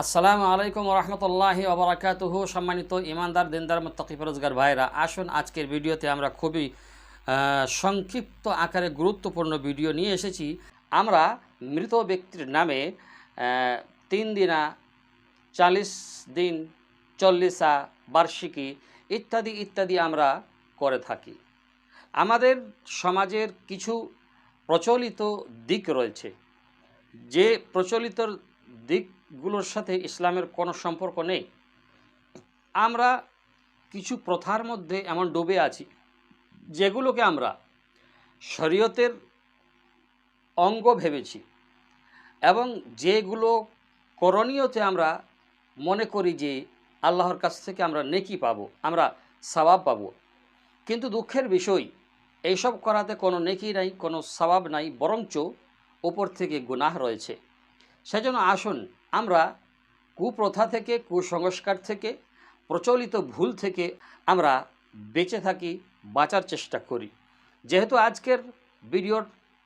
আসসালামু আলাইকুম রহমতুল্লাহি ওবরাকাতুহু সম্মানিত ইমানদার দিনদার, মুত্তাকি রোজগার ভাইরা। আসুন আজকের ভিডিওতে আমরা খুবই সংক্ষিপ্ত আকারে গুরুত্বপূর্ণ ভিডিও নিয়ে এসেছি। আমরা মৃত ব্যক্তির নামে তিন দিনা, চালিশ দিন, চল্লিশা বার্ষিকী ইত্যাদি ইত্যাদি আমরা করে থাকি। আমাদের সমাজের কিছু প্রচলিত দিক রয়েছে। যে প্রচলিত দিকগুলোর সাথে ইসলামের কোনো সম্পর্ক নেই। আমরা কিছু প্রথার মধ্যে এমন ডুবে আছি, যেগুলোকে আমরা শরীয়তের অঙ্গ ভেবেছি এবং যেগুলো করণীয়তে আমরা মনে করি যে আল্লাহর কাছ থেকে আমরা নেকি পাবো, আমরা সবাব পাবো। কিন্তু দুঃখের বিষয়, এইসব করাতে কোনো নেকি নাই, কোনো সবাব নাই, বরঞ্চ ওপর থেকে গুনাহ রয়েছে। সেজন্য আসুন আমরা কুপ্রথা থেকে, কুসংস্কার থেকে, প্রচলিত ভুল থেকে আমরা বেঁচে থাকি, বাঁচার চেষ্টা করি। যেহেতু আজকের ভিডিওর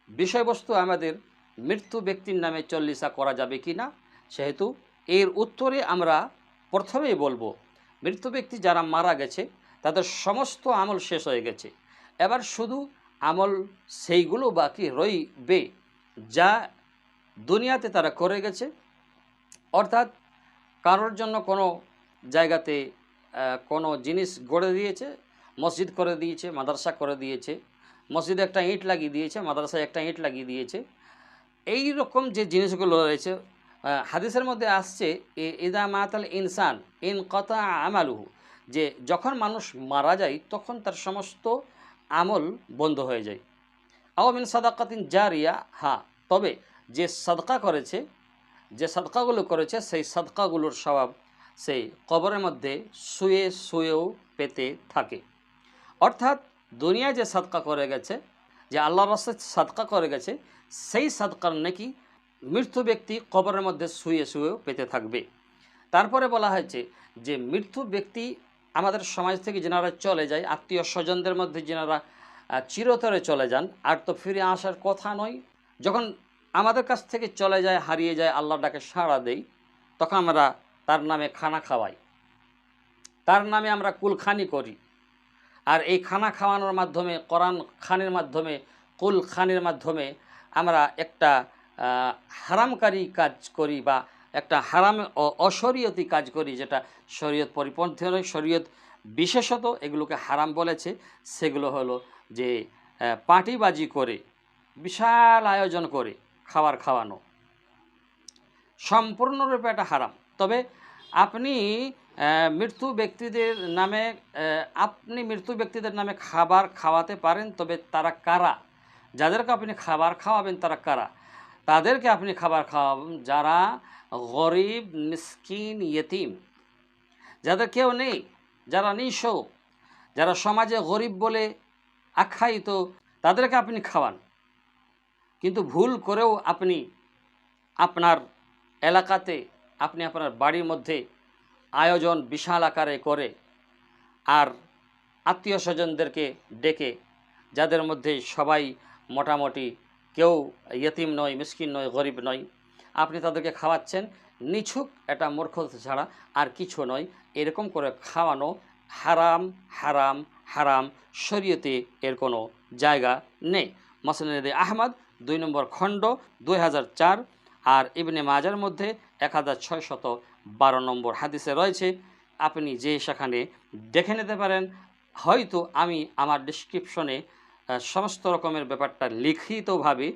বিষয়বস্তু আমাদের মৃত্যু ব্যক্তির নামে চল্লিশা করা যাবে কি না, সেহেতু এর উত্তরে আমরা প্রথমেই বলব, মৃত্যু ব্যক্তি যারা মারা গেছে, তাদের সমস্ত আমল শেষ হয়ে গেছে। এবার শুধু আমল সেইগুলো বাকি রইবে, যা দুনিয়াতে তারা করে গেছে অর্থাৎ কারোর জন্য কোনো জায়গাতে কোনো জিনিস গড়ে দিয়েছে, মসজিদ করে দিয়েছে, মাদ্রাসা করে দিয়েছে, মসজিদে একটা ইঁট লাগিয়ে দিয়েছে, মাদ্রাসায় একটা ইঁট লাগিয়ে দিয়েছে। এই রকম যে জিনিসগুলো রয়েছে হাদিসের মধ্যে আসছে ইদা মাতাল ইনসান, ইন কতা আমালুহু, যে যখন মানুষ মারা যায়, তখন তার সমস্ত আমল বন্ধ হয়ে যায়। আওয়ামিন সাদাকাতিন জারিয়া, হা, তবে যে সাদকা করেছে যে সাদকাগুলো করেছে, সেই সাদকাগুলোর স্বভাব সেই কবরের মধ্যে শুয়ে শুয়েও পেতে থাকে। অর্থাৎ দুনিয়ায় যে সাদকা করে গেছে, যে আল্লাহর রাস্তায় সাদকা করে গেছে, সেই সাদকার নাকি মৃত্যু ব্যক্তি কবরের মধ্যে শুয়ে শুয়েও পেতে থাকবে। তারপরে বলা হয়েছে যে মৃত্যু ব্যক্তি আমাদের সমাজ থেকে যেনারা চলে যায়, আত্মীয় স্বজনদের মধ্যে যেনারা চিরতরে চলে যান, আর তো ফিরে আসার কথা নয়। যখন আমাদের কাছ থেকে চলে যায়, হারিয়ে যায়, আল্লাহ ডাকে সাড়া দেই, তখন আমরা তার নামে খানা খাওয়াই। তার নামে আমরা কুলখানি করি। আর এই খানা খাওয়ানোর মাধ্যমে, কোরআন খানের মাধ্যমে কুল খানের মাধ্যমে আমরা একটা হারামকারী কাজ করি বা একটা হারাম অশরীয়তি কাজ করি, যেটা শরীয়ত পরিপন্থী নয় শরীয়ত বিশেষত এগুলোকে হারাম বলেছে। সেগুলো হলো যে পার্টিবাজি করে, বিশাল আয়োজন করে। খাবার খাওয়ানো। সম্পূর্ণরূপে এটা হারাম। তবে আপনি মৃত্যু ব্যক্তিদের নামে আপনি মৃত্যু ব্যক্তিদের নামে খাবার খাওয়াতে পারেন, তবে তারা কারা? যাদেরকে আপনি খাবার খাওয়াবেন, তারা কারা? তাদেরকে আপনি খাবার খাওয়াবেন যারা গরিব, মিসকিন, ইয়েতিম। যাদের কেউ নেই, যারা নিঃস্ব, যারা সমাজে গরিব বলে আখ্যায়িত, তাদেরকে আপনি খাওয়ান। কিন্তু ভুল করেও আপনি আপনার এলাকাতে, আপনি আপনার বাড়ির মধ্যে আয়োজন বিশাল আকারে করে আর আত্মীয় স্বজনদেরকে ডেকে, যাদের মধ্যে সবাই মোটামুটি কেউ ইয়তিম নয়, মিসকিন নয়, গরিব নয়, আপনি তাদেরকে খাওয়াচ্ছেন, নিছুক এটা মূর্খ ছাড়া আর কিছু নয়, এরকম করে খাওয়ানো হারাম হারাম হারাম, শরীয়তে এর কোনো জায়গা নেই। মসনদে আহমদ দুই নম্বর খণ্ড দুই হাজার চার আর ইবনে মাজার মধ্যে এক হাজার ছয়শত বারো নম্বর হাদিসে রয়েছে, আপনি যে সেখানে দেখে নিতে পারেন, হয়তো আমি আমার ডিসক্রিপশনে সমস্ত রকমের ব্যাপারটা লিখিতভাবে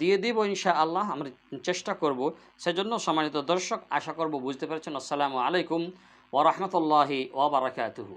দিয়ে দিব ইনশা আল্লাহ আমরা চেষ্টা করব। সেজন্য সম্মানিত দর্শক, আশা করব বুঝতে পেরেছেন। আসসালামু আলাইকুম ওরহমতুল্লাহি ওবরাকাতুহু